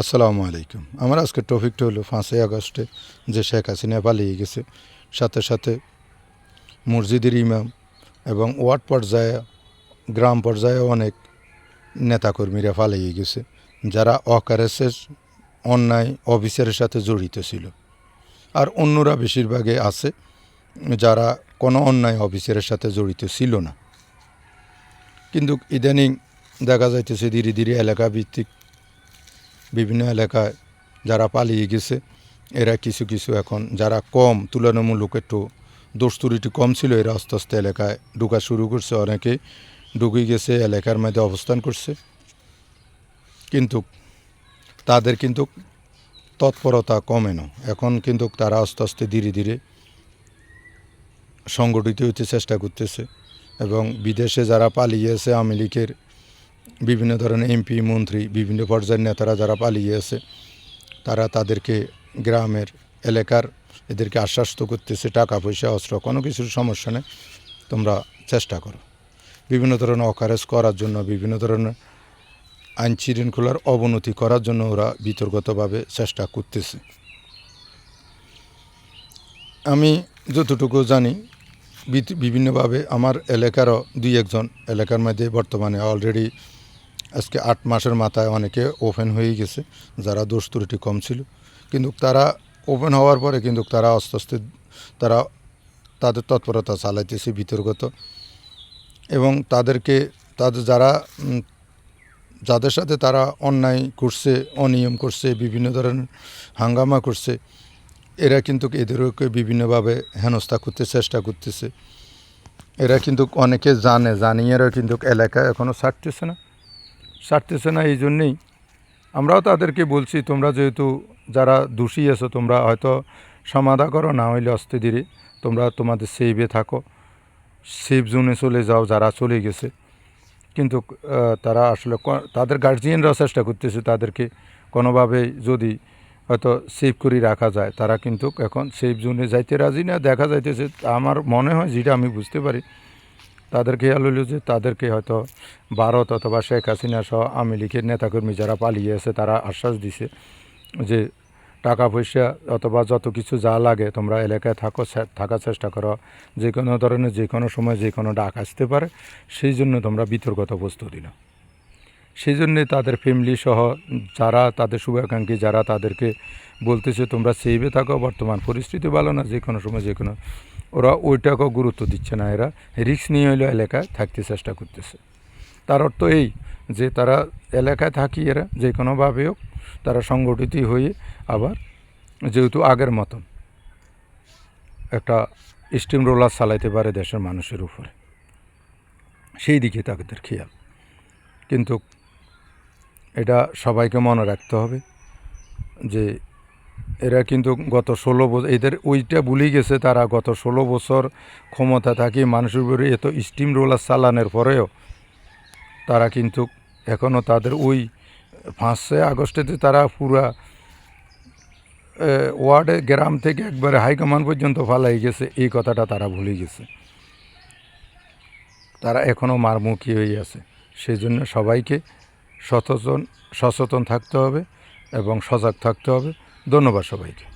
আসসালামু আলাইকুম। আমার আজকে টপিকটা হলো পাঁচই আগস্টে যে শেখ হাসিনা পালিয়ে গেছে, সাথে সাথে মসজিদের ইমাম এবং ওয়ার্ড পর্যায়ে, গ্রাম পর্যায়ে অনেক নেতাকর্মীরা পালিয়ে গেছে, যারা অকারেসের, অন্যায় অফিসারের সাথে জড়িত ছিল। আর অন্যরা বেশিরভাগে আছে যারা কোনো অন্যায় অফিসারের সাথে জড়িত ছিল না। কিন্তু ইদানিং দেখা যাইতেছে ধীরে ধীরে এলাকা ভিত্তিক বিভিন্ন এলাকায় যারা পালিয়ে গেছে, এরা কিছু কিছু এখন যারা কম, তুলনামূলক একটু দোস্তুরিটি কম ছিল, এরা আস্তে আস্তে এলাকায় ঢুকা শুরু করছে। অনেকে ঢুকে গেছে, এলাকার মধ্যে অবস্থান করছে। কিন্তু তাদের কিন্তু তৎপরতা কমে না। এখন কিন্তু তারা আস্তে আস্তে ধীরে ধীরে সংগঠিত হতে চেষ্টা করতেছে এবং বিদেশে যারা পালিয়েছে আওয়ামী লীগের বিভিন্ন ধরনের এমপি মন্ত্রী, বিভিন্ন পর্যায়ের নেতারা যারা পালিয়ে আছে তারা তাদেরকে গ্রামের এলাকার এদেরকে আশ্বাস্ত করতেছে, টাকা পয়সা, অস্ত্র, কোনো কিছুর সমস্যা নেই, তোমরা চেষ্টা করো। বিভিন্ন ধরনের অকারেজ করার জন্য, বিভিন্ন ধরনের আইন শৃঙ্খলার অবনতি করার জন্য ওরা বিতর্কতভাবে চেষ্টা করতেছে। আমি যতটুকু জানি বিভিন্নভাবে আমার এলাকারও দুই একজন এলাকার মধ্যে বর্তমানে অলরেডি আজকে আট মাসের মাথায় অনেকে ওপেন হয়ে গেছে, যারা দোষ ত্রুটি কম ছিল। কিন্তু তারা ওপেন হওয়ার পরে কিন্তু তারা আস্তে আস্তে তারা তাদের তৎপরতা চালাইতেছে বিতর্কত এবং তাদেরকে, তাদের যারা যাদের সাথে তারা অন্যায় করছে, অনিয়ম করছে, বিভিন্ন ধরনের হাঙ্গামা করছে, এরা কিন্তু এদেরকে বিভিন্নভাবে হেনস্থা করতে চেষ্টা করতেছে। এরা কিন্তু অনেকে জানে জানিয়েরা কিন্তু এলাকা এখনও ছাড়তেছে না। ছাড়তেছে না, এই জন্যেই। আমরাও তাদেরকে বলছি, তোমরা যেহেতু যারা দোষী আছো, তোমরা হয়তো সমাধা করো, না হইলে অস্তে ধীরে তোমরা তোমাদের সেভে থাকো। সেফ জোনে চলে যাও, যারা চলে গেছে। কিন্তু তারা আসলে তাদের গার্জিয়ানরাও চেষ্টা করতেছে তাদেরকে। কোনোভাবে যদি হয়তো সেভ করে রাখা যায়, তারা কিন্তু এখন সেফ জোনে যাইতে রাজি না, দেখা যাইতেছে। আমার মনে হয়, যেটা আমি বুঝতে পারি তাদের খেয়াল হলো যে তাদেরকে হয়তো ভারত অথবা শেখ হাসিনা সহ আওয়ামী লীগের নেতাকর্মী যারা পালিয়ে আছে তারা আশ্বাস দিছে যে টাকা পয়সা অথবা যত কিছু যা লাগে তোমরা এলাকায় থাকো থাকার চেষ্টা করো। যে কোনো ধরনের, যে কোনো সময় যে কোনো ডাক আসতে পারে। সেই জন্য তোমরা বিতর্কত প্রস্তুতি নাও। সেই জন্যে তাদের ফ্যামিলি সহ যারা তাদের শুভাকাঙ্ক্ষী, যারা তাদেরকে বলতেছে তোমরা সেইভে থাকো। বর্তমান পরিস্থিতি ভালো না, যে কোনো সময় যে কোনো ওরা ওইটাকেও গুরুত্ব দিচ্ছে না, এরা রিস্ক নিয়ে হইলেও এলাকায় থাকতে চেষ্টা করতেছে। তার অর্থ এই যে তারা এলাকায় থাকি এরা, যে কোনোভাবে হোক, তারা সংগঠিত হয়ে আবার যেহেতু আগের মতন একটা স্টিম রোলার চালাইতে পারে দেশের মানুষের উপরে। সেই দিকে তাদের খেয়াল। কিন্তু এটা সবাইকে মনে রাখতে হবে যে এরা কিন্তু গত ষোলো বছর এদের ওইটা ভুলে গেছে তারা গত ষোলো বছর ক্ষমতা থাকি মানুষের উপরে এত স্টিম রোলার চালানোর পরেও তারা কিন্তু এখনও তাদের ওই পাঁচশে আগস্টেতে তারা পুরা ওয়ার্ডে গ্রাম থেকে একবারে হাইকমান্ড পর্যন্ত ফালাই গেছে, এই কথাটা তারা ভুলে গেছে। তারা এখনও মারমুখী হয়ে আছে। সেই জন্য সবাইকে সচেতন সচেতন থাকতে হবে এবং সজাগ থাকতে হবে। ধন্যবাদ সবাইকে।